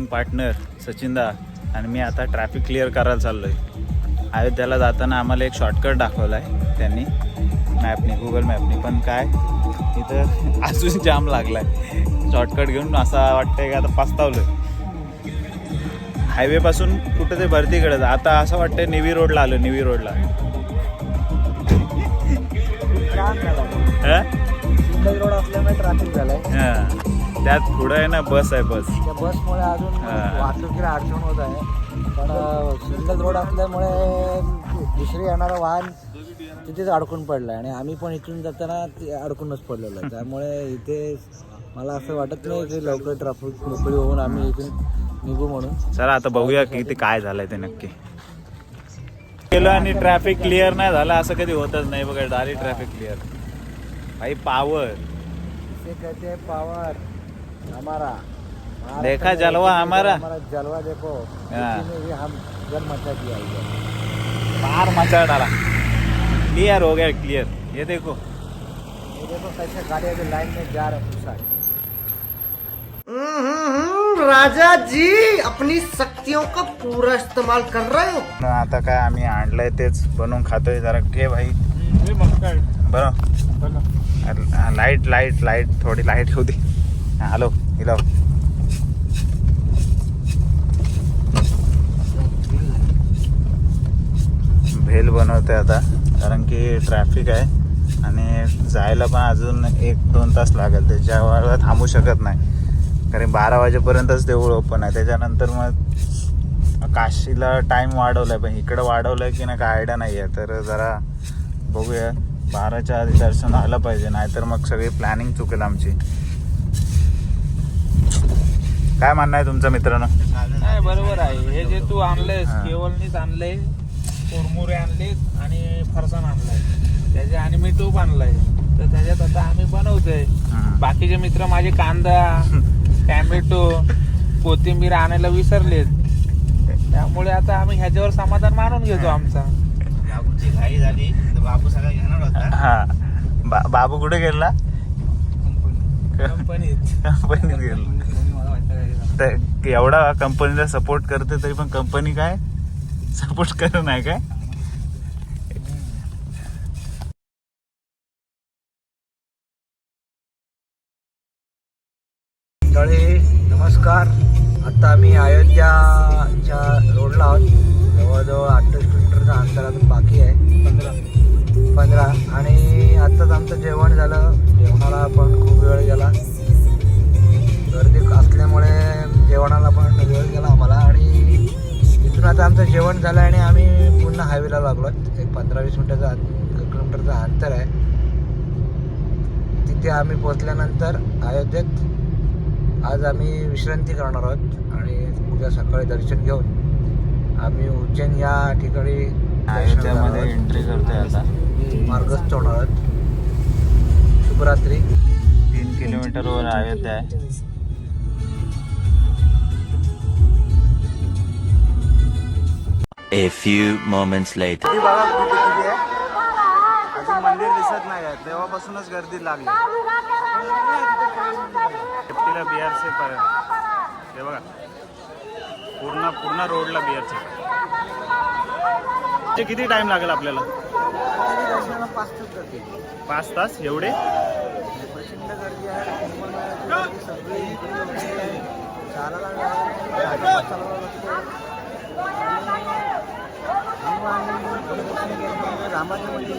Partner सचिनदा आणि मी आता traffic clear करायला चाललो आहे अयोध्याला जाताना आम्हाला एक शॉर्टकट दाखवला आहे त्यांनी मॅपने गुगल मॅपने पण काय? इथं अजून जाम लागला आहे शॉर्टकट घेऊन असं वाटतंय का आता पास्तावलं हायवेपासून कुठं ते भरतीकडे आता असं वाटतंय निवी रोडला आलो निवी रोडला रोड असल्यामुळे ट्रॅफिक झालाय. हा. त्यात पुढं आहे ना बस आहे बस. त्या बसमुळे अजून. वाहतुकीला अडचण होत आहे. पण सिंगल रोड असल्यामुळे दुसरी येणारं वाहन तिथेच अडकून पडलं आहे आणि आम्ही पण इथून जाताना ते अडकूनच पडलेलो आहे. त्यामुळे इथे मला असं वाटत नाही की लवकर ट्रॅफिक मोकळी होऊन आम्ही इथून निघू म्हणून. चला आता बघूया की ते काय झालंय ते नक्की. गेलो आणि ट्रॅफिक क्लिअर नाही झालं असं कधी होतच नाही. बघा डायरेक्ट ट्रॅफिक क्लिअर भाई पावर ते पावर हमारा देखा जलवा हमारा? हमारा जलवा देखो। हाँ। इसी में भी हम जल मचा दिया। पार मचा डाला। क्लियर हो गया क्लियर ये देखो। ये देखो कैसे गाड़ी अभी लाइन में जा रहे हैं उस side। राजा जी अपनी शक्तियों का पूरा इस्तेमाल कर रहे हो? आता काय आम्ही आणलंय तेच. बनवून खातोय जरा. घे भाई. बरं. लाइट लाइट लाइट थोडी लाइट होती हॅलो हिलो भेल बनवते आता कारण की ट्रॅफिक आहे आणि जायला पण अजून एक दोन तास लागेल त्याच्या वेळेला थांबू शकत नाही. कारण बारा वाजेपर्यंतच देऊळ ओपन आहे त्याच्यानंतर मग काशीला टाईम वाढवलाय पण इकडं वाढवलंय की नाही काय आयडिया नाही आहे तर जरा बघूया बाराच्या आधी दर्शन आलं पाहिजे नाहीतर मग सगळी प्लॅनिंग चुकेल आमची. काय म्हणणं आहे तुमचं मित्रांनो? नाही बरोबर आहे. हे जे तू आणलंयस. केवळनीच आणलंय कोरमुरे आणलेत आणि फरसाण आणलाय. त्याचे आणि मी टूप आणलाय. तर त्याच्यात आता आम्ही बनवतोय. बाकीचे मित्र माझे कांदा टॅमॅटो कोथिंबीर आणायला विसरलेत. त्यामुळे आता आम्ही ह्याच्यावर समाधान मानून घेतो आमचा. बाबूची घाई झाली. तर बाबू सगळं घेणार होता. हा. बा- बाबू कुठे गेला कंपनीत. कंपनीत. गेला एवढा कंपनीला सपोर्ट करते तरी पण कंपनी काय? सपोर्ट करत नाही काय? नमस्कार. आता आम्ही अयोध्याच्या रोडला आहोत. जवळजवळ अठ्ठावीस किलोमीटरचा अंतर अजून बाकी आहे. पंधरा पंधरा. आणि आत्ताच आमचं जेवण झालं. जेवणाला पण खूप वेळ गेला. गर्दी असल्यामुळे जेवणाला पण वेळ गेला आम्हाला आणि इथून आता आमचं जेवण झालं आणि आम्ही पुन्हा हायवेला लागलो एक पंधरा वीस मिनटाचं किलोमीटरचं अंतर आहे. तिथे आम्ही पोचल्यानंतर अयोध्येत आज आम्ही विश्रांती करणार आहोत आणि उद्या सकाळी दर्शन घेऊन आम्ही उज्जैन या ठिकाणी अयोध्यामध्ये एंट्री करतोय आता. मार्गस्थ होणार आहोत. शुभरात्री. तीन किलोमीटरवर अयोध्या आहे. A few moments later. ती बघा किती किती आहे अजून मंदिर दिसत नाही आहे तेव्हापासूनच गर्दी लागली सेफ्टीला बिहारचे पर्यंत हे बघा पूर्ण पूर्ण रोडला बिहारचे ते किती टाइम लागेल आपल्याला पाच तास गर्दी पाच तास एवढे प्रचंड गर्दी आहे रामाचं मंदिर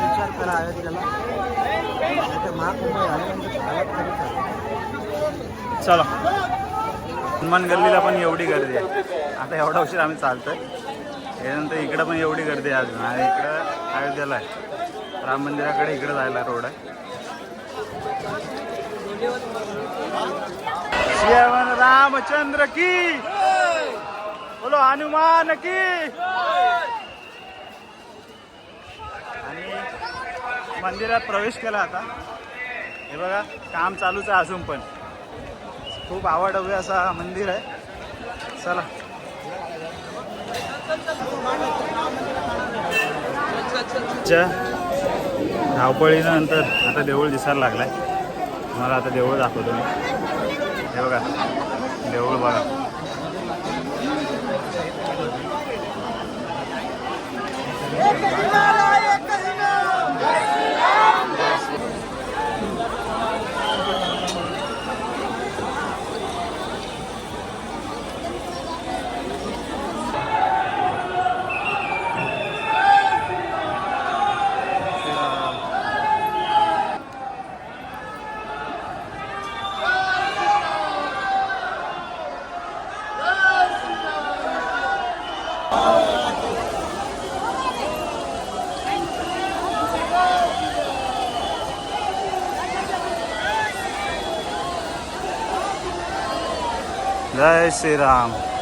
विचार करा अयोध्येला महाकुंभ झाल्यानंतर चला. हनुमान गल्लीला पण एवढी गर्दी आहे. आता एवढा उशीर आम्ही चालतोय. त्याच्यानंतर इकडं पण एवढी गर्दी आहे अजून. आणि इकडं अयोध्येला आहे. राम मंदिराकडे इकडं जायला रोड आहे. श्रीवन रामचंद्र की। बोलो हनुमान की। आणि मंदिरात प्रवेश केला आता. हे बघा काम चालूच आहे अजून पण. खूप आवडवे असा मंदिर आहे. चला. च्या धावपळीनंतर आता देऊळ दिसायला लागलाय. मला आता देऊळ दाखवतो मी. हे बघा देऊळ बघा. जय श्रीराम.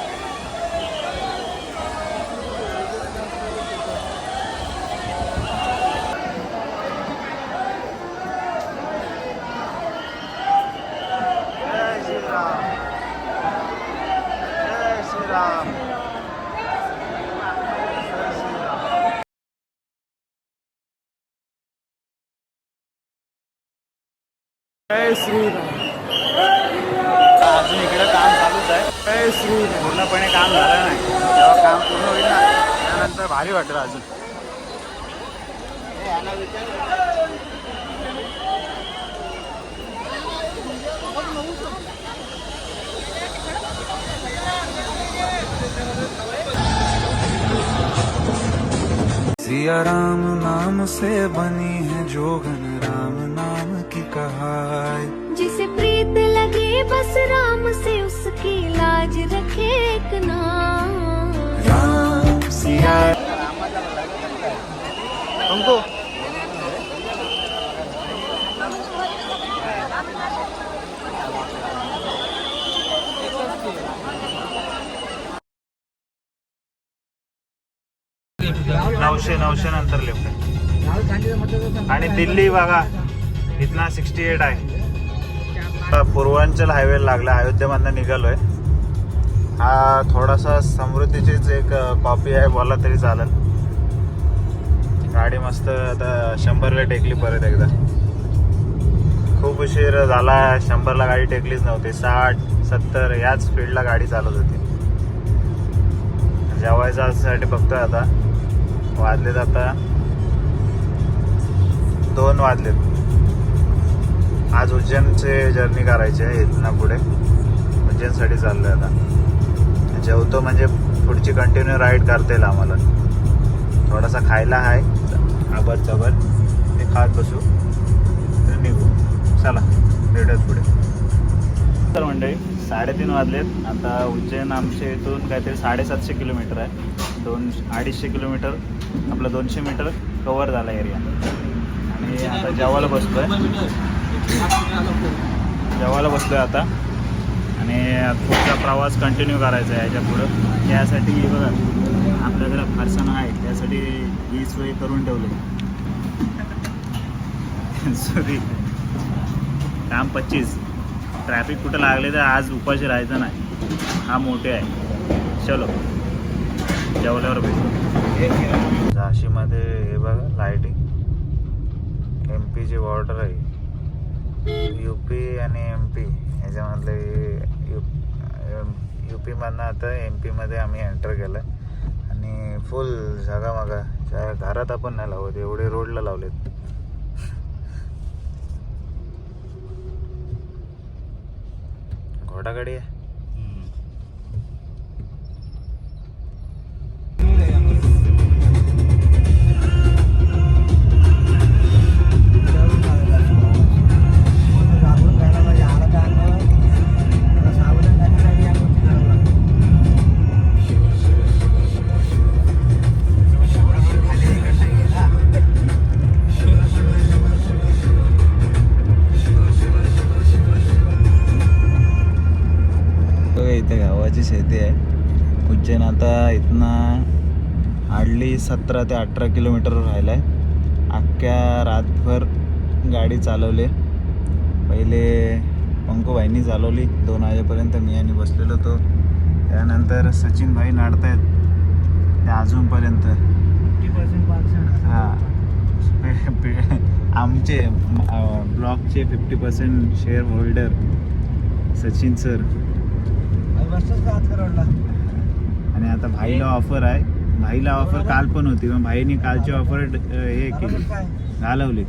सिया राम नाम से बनी है जोगन राम नाम की कहाय जिसे प्रीत लगे बस राम से उसकी लाज रखे एक नाम। राम सिया तुमको नऊशे नऊशे नंतर लिफ्ट आहे. आणि दिल्ली बघा इथना सिक्स्टी एट आहे पूर्वांचल हायवे लागला अयोध्येमधनं निघालोय. हा थोडासा समृद्धीचीच एक कॉपी आहे बोला तरी चालेल. गाडी मस्त आता शंभरला टेकली परत एकदा. खूप उशीर झाला शंभरला गाडी टेकलीच नव्हती. साठ सत्तर याच स्पीडला गाडी चालत होती. जेवायचं साठी बघतोय आता. वाजलेत आता. दोन वाजलेत. आज उज्जैनचे जर्नी करायची आहे इथनं पुढे. उज्जैनसाठी चाललोय आता. जेवतो म्हणजे पुढची कंटिन्यू राईड करता येईल आम्हाला. थोडासा खायला आहे आबर चबर ते खात बसू. तर निघू. चला भेटत पुढे. तर मंडळी साडेतीन वाजलेत. आता उज्जैन आमच्या इथून काहीतरी साडेसातशे किलोमीटर आहे. दोन अडीचशे किलोमीटर आपलं दोनशे मीटर कवर झाला एरिया आणि आता जेवायला बसलोय. जेवायला बसलोय आता. आणि पुढचा प्रवास कंटिन्यू करायचा आहे याच्या पुढं. त्यासाठी बघा आपल्याकडे फारसानं आहे. त्यासाठी ही सोय करून ठेवली. सॉरी काम पच्चीस. ट्रॅफिक कुठं लागले तर आज उपाशी राहायचं नाही. हा मोठे आहे. चलो. जेवल्यावर भेटू. झाशीमध्ये हे बघा लाईटिंग एम पी जे बॉर्डर आहे. यू पी आणि एम पी ह्याच्यामधले यू यू पीमधनं आता एम पीमध्ये आम्ही एंटर केलं आणि फुल झगामगा त्या घरात आपण नाही लावत एवढे रोडला लावलेत. घोडागाडी आहे. शेती आहे. उज्जैन आता इथनं हार्डली सतरा ते अठरा किलोमीटर राहिलं आहे अख्ख्या रातभर गाडी चालवली. पहिले पंकूबाईंनी चालवली. दोन वाजेपर्यंत मी आणि बसलेलो होतो त्यानंतर सचिन भाई नाडतायत. ते अजूनपर्यंत. हां. आमचे ब्लॉगचे fifty percent shareholder Sachin sir आणि का आता भाईला ऑफर आहे. भाईला ऑफर काल पण होती पण भाईने कालची ऑफर हे केली. घालवली.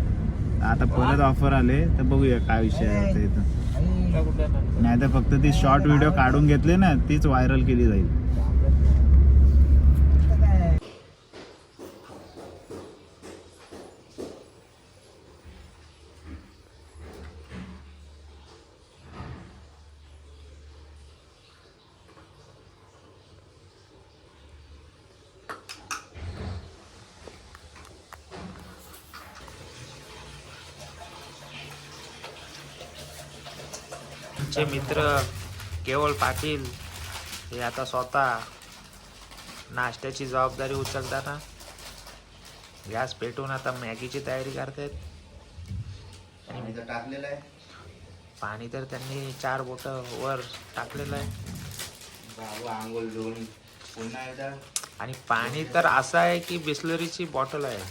आता परत ऑफर आले तर बघूया काय विषय आहे इथं. नाही तर फक्त ती शॉर्ट व्हिडिओ काढून घेतले ना तीच व्हायरल केली जाईल काय आमचे मित्र केवळ पाटील हे आता स्वतः नाश्त्याची जबाबदारी उचलताना गॅस पेटवून आता मॅगीची तयारी करतायत. आणि टाकलेलं आहे. पाणी तर त्यांनी चार बोट वर टाकलेलं आहे. आंघोळ धुवून पुन्हा एकदा. आणि पाणी तर असं आहे की बिस्लरीची बॉटल आहे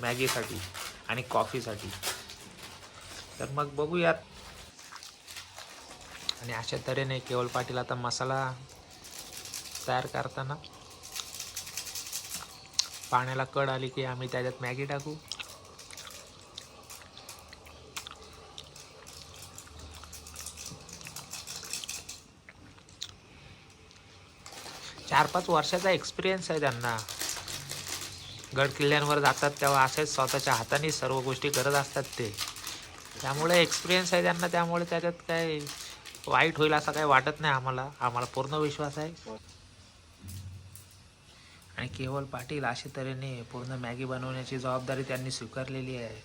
मॅगीसाठी आणि कॉफीसाठी. तर मग बघूयात आणि अशा तऱ्हेने केवळ पाटील आता मसाला तयार करताना पाण्याला कड आली की आम्ही त्याच्यात मॅगी टाकू. चार पाच वर्षाचा एक्सपिरियन्स आहे त्यांना. गड किल्ल्यांवर जातात तेव्हा असेच स्वतःच्या हाताने सर्व गोष्टी करत असतात ते. त्यामुळे एक्सपिरियन्स आहे त्यांना त्यामुळे त्याच्यात काय वाईट होईल असं काही वाटत नाही आम्हाला. आम्हाला पूर्ण विश्वास आहे. आणि केवळ पाटील अशा तऱ्हेने पूर्ण मॅगी बनवण्याची जबाबदारी त्यांनी स्वीकारलेली आहे.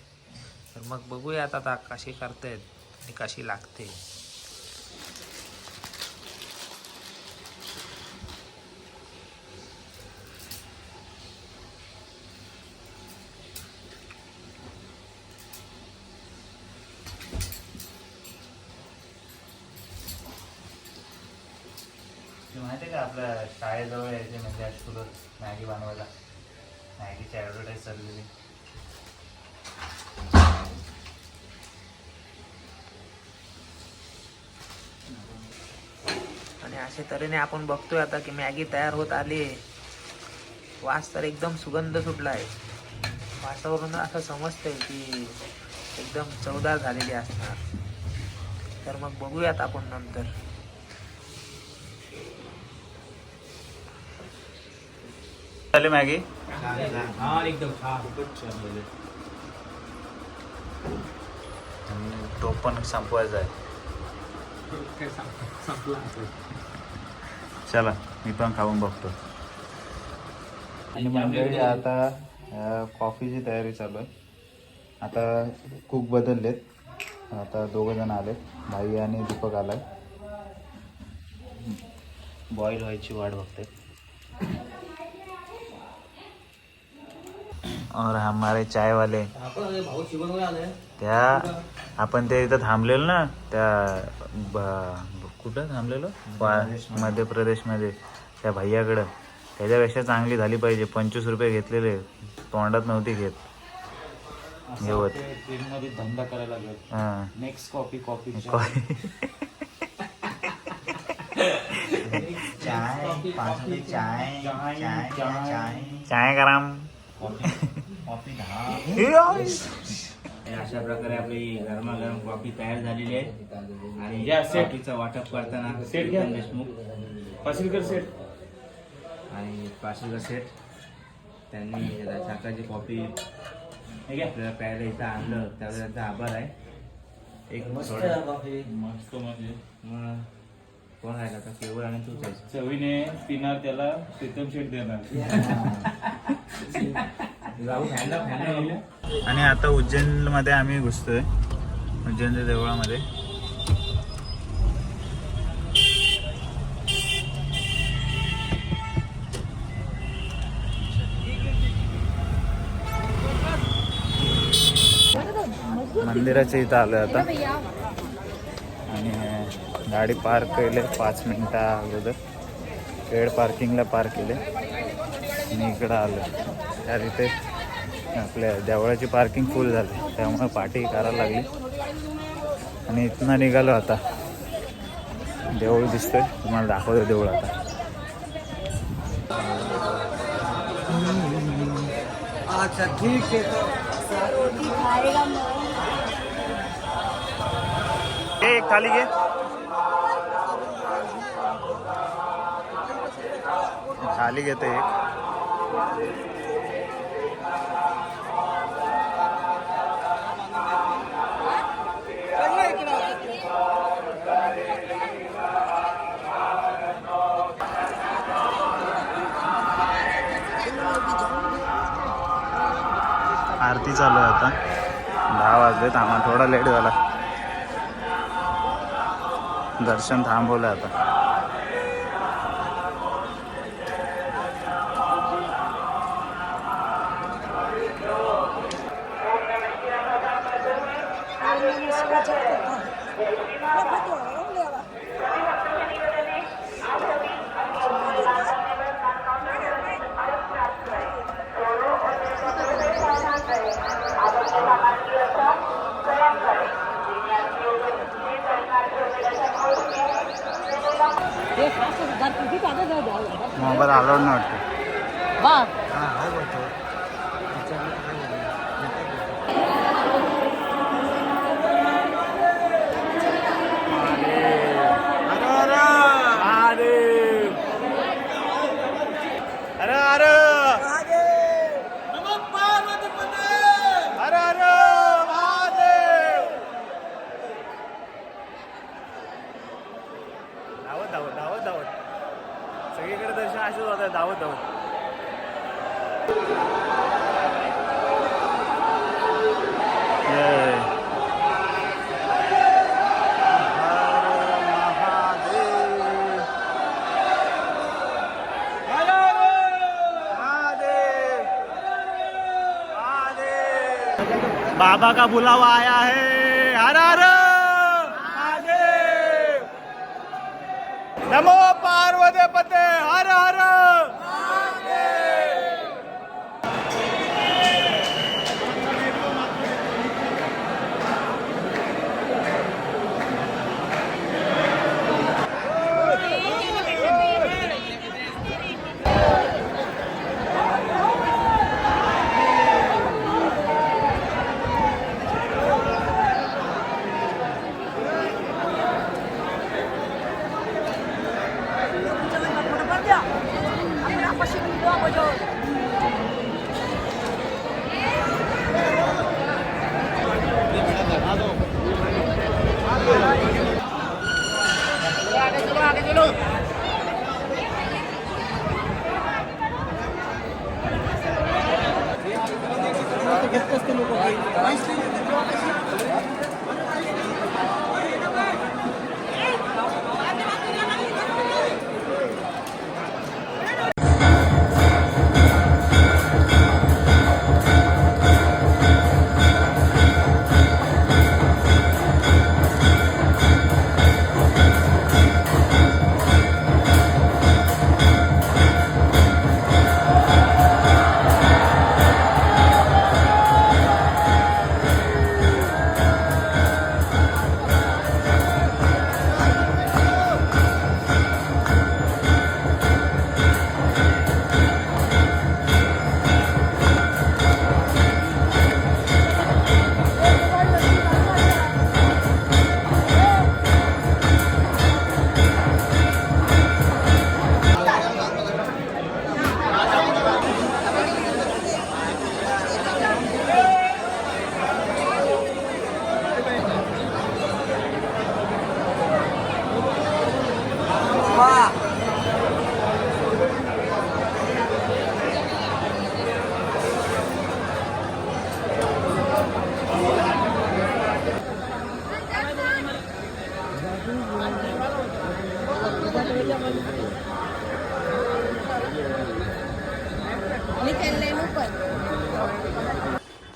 तर मग बघूयात आता कशी करतायत आणि कशी लागते. आपल्या शाळेजवळ यायचे म्हणजे अशुलत मॅगी बनवायला. मॅगीची ॲडव्हर्टाईज चाललेली. आणि अशा तऱ्हेने आपण बघतोय आता की मॅगी तयार होत आली वास तर एकदम सुगंध सुटला आहे वासावरून असं समजतंय की एकदम चवदार झालेली असणार. तर मग बघूयात आपण नंतर. झाले मॅगी? आणि तो पण संपवायचा आहे. चला मी पण खाऊन बघतो. आणि मंडळी आता कॉफीची तयारी चालू आहे. आता कुक बदललेत. आता दोघं जण आलेत. भाई आणि दीपक आलाय. बॉईल व्हायची वाट बघते. और हमारे चाय वाले। त्या आपण ते इथं थांबलेलो ना त्या ब- कुठं थांबलेलो? बा- मध्य प्रदेशमध्ये त्या भैयाकडं. त्याच्यापेक्षा चांगली झाली पाहिजे. पंचवीस रुपये घेतलेले तोंडात नव्हती घेत. घेवत धंदा करायला लागेल हां. नेक्स्ट कॉफी कॉफी चाय चाय चाय चाय गरम अशा प्रकारे आपली गरमागरम कॉफी तयार झालेली आहे. आणि कॉफीचं वाटप करताना प्रीतम देशमुख पासिलकर सेट आणि पाचशेचा सेट त्यांनी साखरची कॉफी आपल्याला प्यायला इथं आणलं. त्याबद्दल त्यांचा आभार आहे. एक मस्त कॉफी. मस्त म्हणजे. कोण आहे आता केवळ आणि आहेस चवीने पिणार त्याला प्रीतम शेट देणार. आणि आता उज्जैनमध्ये आम्ही घुसतोय. उज्जैनच्या देवळामध्ये. मंदिराच्या इथं आलोय आता. आणि गाडी पार्क केले पाच मिनिटा अगोदर. पेड पार्किंगला पार्क केले. आणि इकडं आलो. त्या तिथे आपल्या देवळाची पार्किंग फुल झाली. त्यामुळे पाठी करायला लागली. आणि इथनं निघालो आता. देऊळ दिसतंय. तुम्हाला दाखवतो देऊळ आता. अच्छा ठीक आहे. एक थाली घे. थाली घेते एक. आरती चालू आहे आता. दहा वाजले थांबा थोडा लेट झाला. दर्शन थांबवलं आता मोबाईल अलाउड नाही वाटतं अरे अरे अरे अरे महादेव धावत धावत धावत धावत सगळीकडे दर्शन असेच होत आहे धावत. धावत. बाबा का बुलावा आया है? हर हर! नमो पार्वती पते हर हर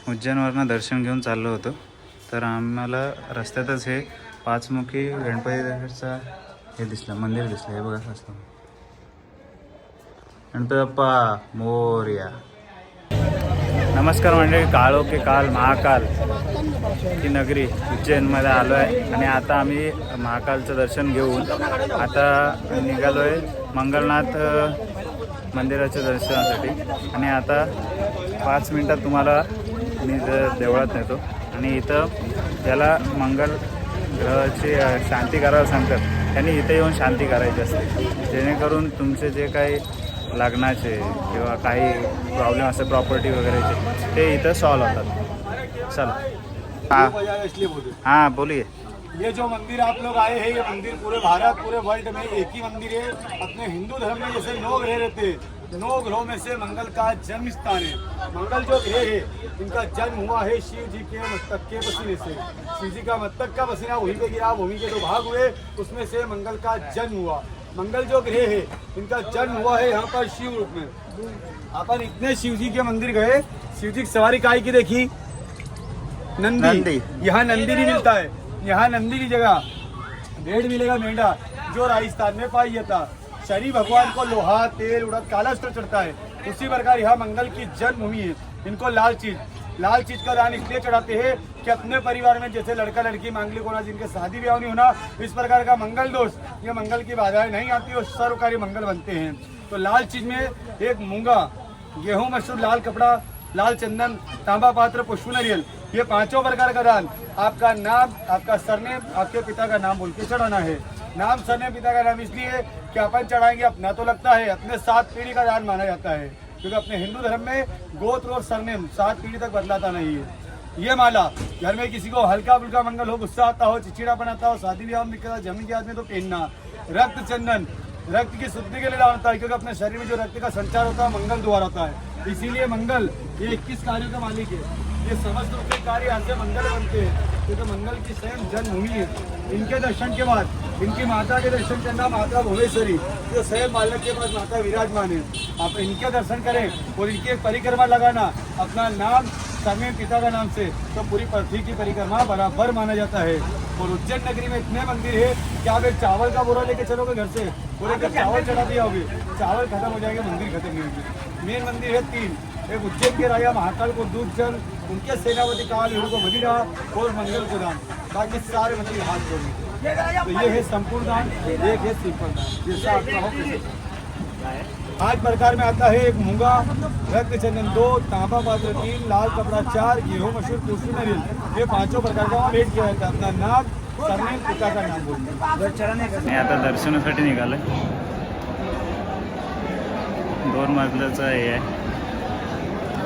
उज्जैनवरनं दर्शन घेऊन चाललो होतो. तर आम्हाला रस्त्यातच हे पाचमुखी गणपतीचा हे दिसलं मंदिर दिसलं. हे बघा असं गणपती बाप्पा मोर्या. नमस्कार मंडळी काळो की काल महाकाल. ही नगरी उज्जैनमध्ये आलो आहे. आणि आता आम्ही महाकालचं दर्शन घेऊन आता निघालो आहे मंगलनाथ मंदिराच्या दर्शनासाठी. आणि आता पाच मिनटात तुम्हाला मी देवळात नेतो. आणि इथं ज्याला मंगल ग्रहाची शांती करायला सांगतात त्यांनी इथे येऊन शांती करायची असते. जेणेकरून तुमचे जे काही लग्नाचे किंवा काही प्रॉब्लेम असतात प्रॉपर्टी वगैरेचे ते इथं सॉल्व होतात. चला. हाँ। इसलिए बोले हाँ। बोलिए। ये जो मंदिर आप लोग आए हैं ये मंदिर पूरे भारत पूरे वर्ल्ड में एक ही मंदिर है। अपने हिंदू धर्म में जैसे नौ ग्रह रहते हैं नौ ग्रहों में से मंगल का जन्म स्थान है। मंगल जो ग्रह है इनका जन्म हुआ है शिव जी के मस्तक के पसीने से। शिव जी का मस्तक का पसीना वहीं पे गिरा वहीं के दो भाग हुए उसमें से मंगल का जन्म हुआ। मंगल जो ग्रह है इनका जन्म हुआ है यहाँ पर शिव रूप में। अपन इतने शिव जी के मंदिर गए शिव जी की सवारी काय की देखी? नंदी, नंदी। यहाँ नंदी नहीं मिलता है। यहाँ नंदी की जगह भेड़ मिलेगा मेंढा जो राजस्थान में पाई जाता। शनि भगवान को लोहा तेल उड़द कालास्त्र चढ़ता है। उसी प्रकार यहाँ मंगल की जन्मभूमि है। इनको लाल चीज़ लाल चीज़ का दान इसलिए चढ़ाते हैं कि अपने परिवार में जैसे लड़का लड़की मांगलिक होना जिनके शादी ब्याह नहीं होना इस प्रकार का मंगल दोष ये मंगल की बाधाएँ नहीं आती और सर्वकारी मंगल बनते हैं। तो लाल चीज़ में एक मूँगा गेहूँ मसूर लाल कपड़ा लाल चंदन तांबा पात्र पुष्प नरियल ये पाँचों प्रकार का दान आपका नाम, आपका सरनेम, आपके पिता का नाम बोल के चढ़ाना है। नाम, सरनेम, पिता का नाम इसलिए कि अपन चढ़ाएँगे, अपना तो लगता है, अपने सात पीढ़ी का दान माना जाता है। क्योंकि अपने हिंदू धर्म में गोत्र और सरनेम सात पीढ़ी तक बदलाता नहीं है। ये माला, घर में किसी को हल्का फुल्का मंगल हो, गुस्सा आता हो चिचिड़ापन बनाता हो, शादी ब्याह में दिक्कत ज़मीन के आदमी तो पहनना। रक्त चंदन, रक्त की शुद्धि के लिए डालना होता है, क्योंकि अपने शरीर में जो रक्त का संचार होता है मंगल द्वारा होता है। इसीलिए मंगल ये इक्कीस कार्यों का मालिक है। ये समस्त रूप से कार्य यहाँ से मंगल बनते हैं क्योंकि मंगल की स्वयं जन्मभूमि है। इनके दर्शन के बाद इनकी माता के दर्शन करना माता भुवनेश्वरी जो स्वयं बालक के पास माता विराजमान है। आप इनके दर्शन करें और इनकी एक परिक्रमा लगाना अपना नाम समय पिता का नाम से तो पूरी पृथ्वी की परिक्रमा बराबर माना जाता है। और उज्जैन नगरी में इतने मंदिर है कि आप एक चावल का बोरा लेके चलोगे घर से कि चावल चढ़ा दिया होगे चावल खत्म हो जाएँगे मंदिर खत्म नहीं होगी। मेन मंदिर है तीन। एक उज्जैन के राजा महाकाल को दूध चल उनके सेनापति काल को मदिरा और मंगल को दान बाकी सारे म्हणजे मंदिर हाथ जोड़े तो ये है संपूर्ण दान एक है सिंपल दान. जैसा आपका हो प्रकार में आता है एक मूंगा रक्त चंदन दो तांबा पात्र तीन लाल कपड़ा चार गेहूं मशहूर पुष्प नरियल ये पांचों प्रकार का वहाँ भेंट किया जाता है. अपना नाक सरने पिता का नाम बोलते मी आता दर्शनासाठी निघालोय. दोन मजल्याचं हे आहे.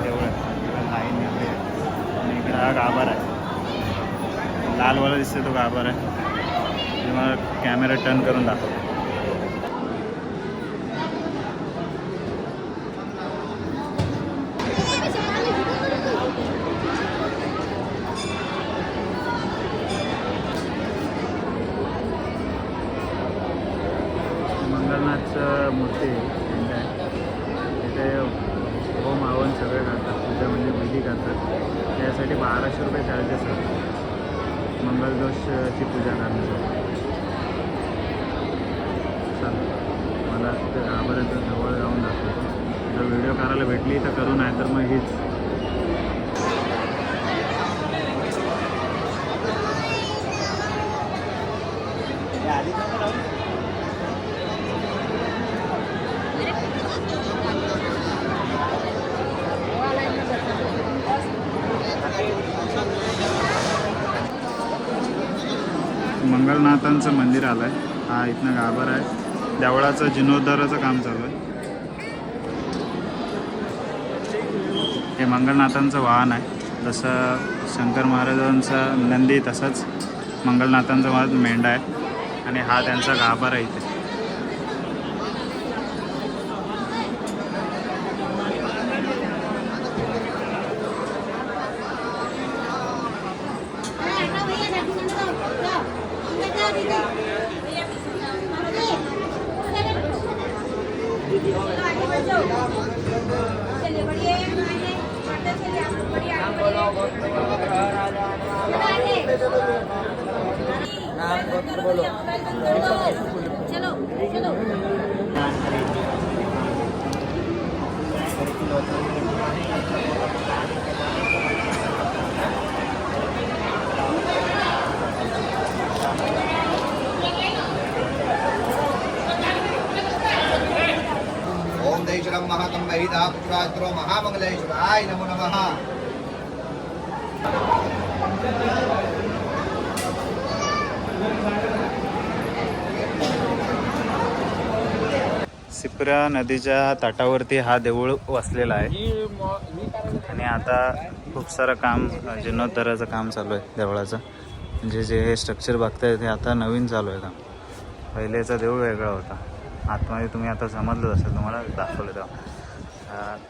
तेवढं लाईन एवढी. आहे. आणि इकडे हा गाभार आहे लालवाला दिसते तो गाभार. आहे मी मला कॅमेरा टर्न करून दाखवतो मंगलनाथचं मूर्ती आहे त्यांच्या तिथे होम हवन सगळे करतात पूजा म्हणजे विधी करतात त्यासाठी बाराशे रुपये चार्जेस आहेत मंगलदोषची पूजा करण्यासाठी चालेल मला ते जवळ जाऊन दाखवतो जर व्हिडिओ करायला भेटली तर करू नाही तर मग हीच मंगलनाथांचं मंदिर आलं आहे. हा इथनं गाभार आहे. देवळाचं जीर्णोद्धाराचं काम चालू आहे. हे मंगलनाथांचं वाहन आहे. जसं शंकर महाराजांचा नंदी तसंच मंगलनाथांचा वाहन मेंढा आहे. आणि हा त्यांचा गाभार आहे इथे. कंबहिता महामंगलेश्वराय नमो नमः। सिप्रा नदीच्या तटावरती हा देऊळ वसलेला आहे. आणि आता खूप सारं काम जीर्णोद्धाराचं काम चालू आहे देवळाचं. म्हणजे जे हे स्ट्रक्चर बघताय ते आता नवीन चालू आहे काम. पहिलेचा देऊळ वेगळा होता. आतमध्ये तुम्ही आता समजलंच असेल तुम्हाला दाखवलं तेव्हा.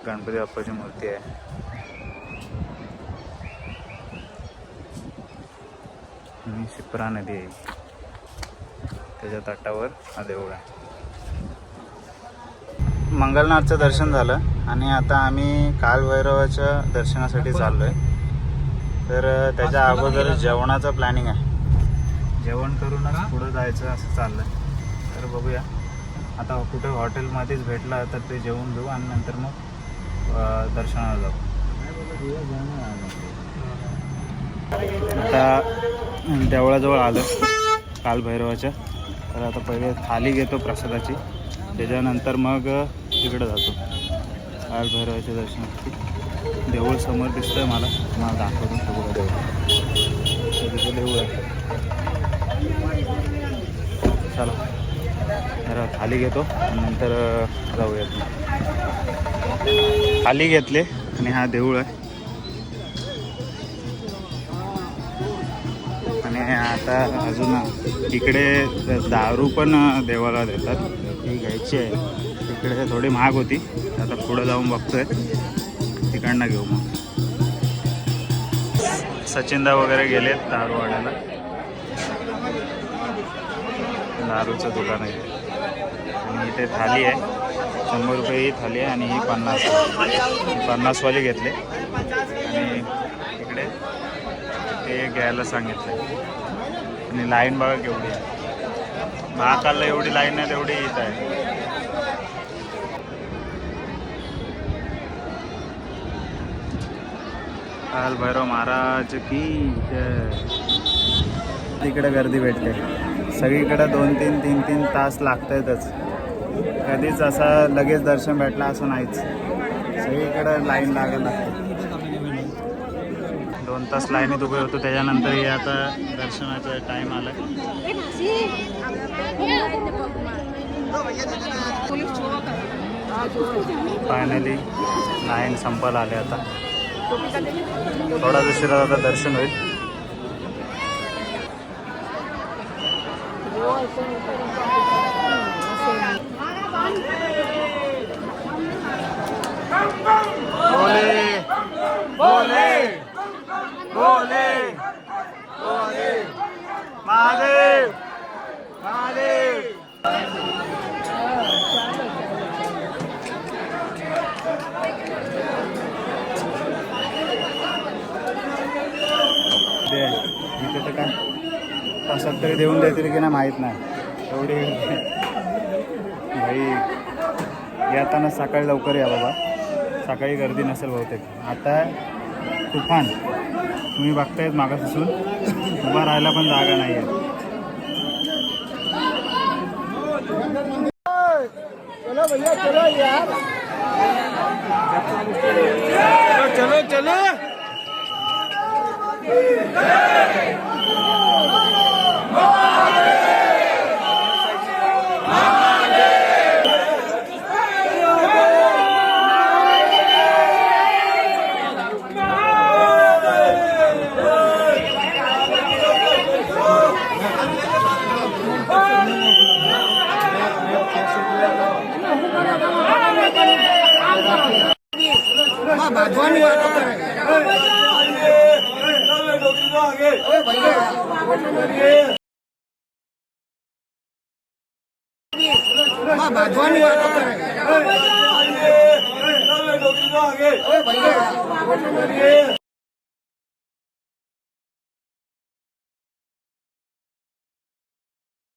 गणपती बाप्पाची मूर्ती आहे. आणि शिप्रा नदी आहे. त्याच्या तटावर हा देऊळ आहे. मंगलनाथचं दर्शन झालं आणि आता आम्ही कालभैरवाच्या दर्शनासाठी चाललो आहे तर त्याच्या अगोदर जेवणाचं प्लॅनिंग आहे. जेवण करूनच पुढं जायचं असं चाललं आहे तर बघूया. आता कुठे हॉटेलमध्येच भेटला तर ते जेवून घेऊ आणि नंतर मग दर्शनाला जाऊ. आता देवळाजवळ आलं कालभैरवाच्या तर आता पहिले थाली घेतो प्रसादाची. त्याच्यानंतर मग तिकडं जातो. कालभैरवाच्या दर्शनासाठी. देऊळ समोर दिसतं मला. मला दाखवतो. सगळं देऊळ तिथे देऊळ आहे चला जरा थाली घेतो नंतर जाऊयात मग. थाली घेतले आणि हा देऊळ आहे. आणि आता अजून इकडे दारू पण देवाला देतात. ती घ्यायची आहे. तिकडे थोडी महाग होती. आता पुढं जाऊन बघतोय. तिकडनं घेऊ मग. सचिनदा वगैरे गेलेत दारू वाढायला दारूचं दुकान आहे. आणि इथे थाली आहे. शंभर रुपये ही थाली आहे आणि ही पन्नास. पन्नासवाली घेतले. आणि इकडे ते घ्यायला सांगितलं. आणि लाईन बघा केवढी आहे. महाकालला एवढी लाईन आहे तेवढी येत आहे. काल भैरव महाराज की तिकडे गर्दी भेटते. सगळीकडे दोन तीन तीन तीन तास लागतायतच. कधीच असं लगेच दर्शन भेटलं असं नाहीच. सगळीकडं लाईन लागायला दोन तास लाईनीत उभे होतो त्याच्यानंतर हे आता दर्शनाचा टाईम आला. फायनली लाईन संपायला आले आता. थोडा उशिरा आता दर्शन होईल. हो, महादेव महादेव दे इथे तर काय तासात तरी देऊन देतील की नाही माहीत नाही एवढी भाई येताना सकाळी लवकर या बाबा. सकाळी गर्दी नसेल बहुतेक. आता तुफान. तुम्ही बघतायत मागासून उभा राहायला पण जागा नाही आहे चलो चलो. બાંધવાની વાતો કરે